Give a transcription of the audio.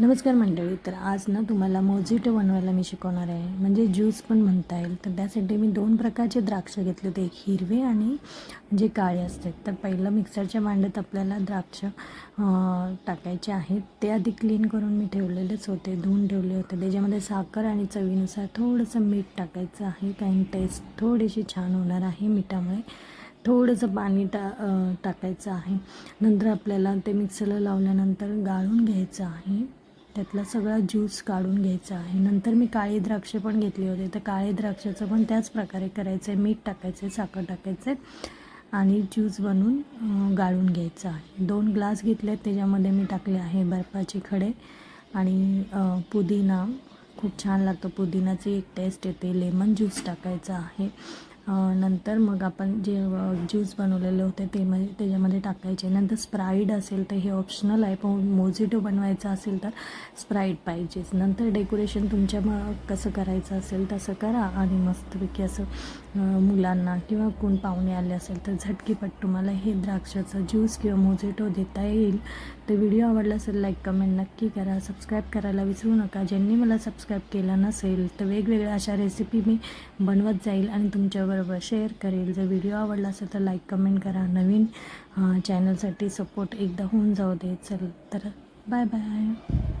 नमस्कार मंडळी तर आज ना तुम्हाला मोजिटो बनवायला मी शिकवणार आहे. म्हणजे ज्यूस पण म्हणता येईल. तर त्यासाठी मी दोन प्रकारचे द्राक्ष घेतले होते. एक हिरवे आणि जे काळे असतात. तर पहिलं मिक्सरच्या भांड्यात आपल्याला द्राक्ष टाकायचे आहेत. ते आधी क्लीन करून मी ठेवलेलेच होते. धुवून ठेवले होते. त्याच्यामध्ये साखर आणि चवीनुसार थोडंसं मीठ टाकायचं आहे. कारण टेस्ट थोडीशी छान होणार आहे मिठामुळे. थोडंसं पाणी टा टाकायचं आहे. नंतर आपल्याला ते मिक्सरला लावल्यानंतर गाळून घ्यायचं आहे. त्यातला सगळा ज्यूस काढून घ्यायचा आहे. नंतर मी काळे द्राक्ष पण घेतले होते. तर काळे द्राक्षाचं पण त्याच प्रकारे करायचं आहे मीठ टाकायचं आहे साखर टाकायचं आहे आणि ज्यूस बनवून गाळून घ्यायचा आहे. दोन ग्लास घेतले आहेत त्याच्यामध्ये मी टाकले आहे बर्फाचे खडे आणि पुदिना. खूप छान लागतो. पुदिनाची एक टेस्ट येते. लेमन ज्यूस टाकायचा आहे. नंतर मग आपण जे ज्यूस बनवलेले होते ते म्हणजे त्याच्यामध्ये टाकायचे. नंतर स्प्राईड असेल तर हे ऑप्शनल आहे पण मोझिटो बनवायचं असेल तर स्प्राईड पाहिजेच. नंतर डेकोरेशन तुमच्या मग कसं करायचं असेल तसं करा आणि मस्तपैकी असं मुलांना किंवा कोण पाहुणे आले असेल तर झटकीपट तुम्हाला हे द्राक्षाचं ज्यूस किंवा मोझेटो देता येईल. तर व्हिडिओ आवडला असेल लाईक कमेंट नक्की करा. सबस्क्राईब करायला विसरू नका. ज्यांनी मला सबस्क्राईब केलं नसेल तर वेगवेगळ्या अशा रेसिपी मी बनवत जाईल आणि तुमच्यावर तुमच्याबरोबर शेअर करेल. जर व्हिडिओ आवडला असेल तर लाईक कमेंट करा. नवीन चॅनलसाठी सपोर्ट एकदा होऊन जाऊ दे. चल तर बाय बाय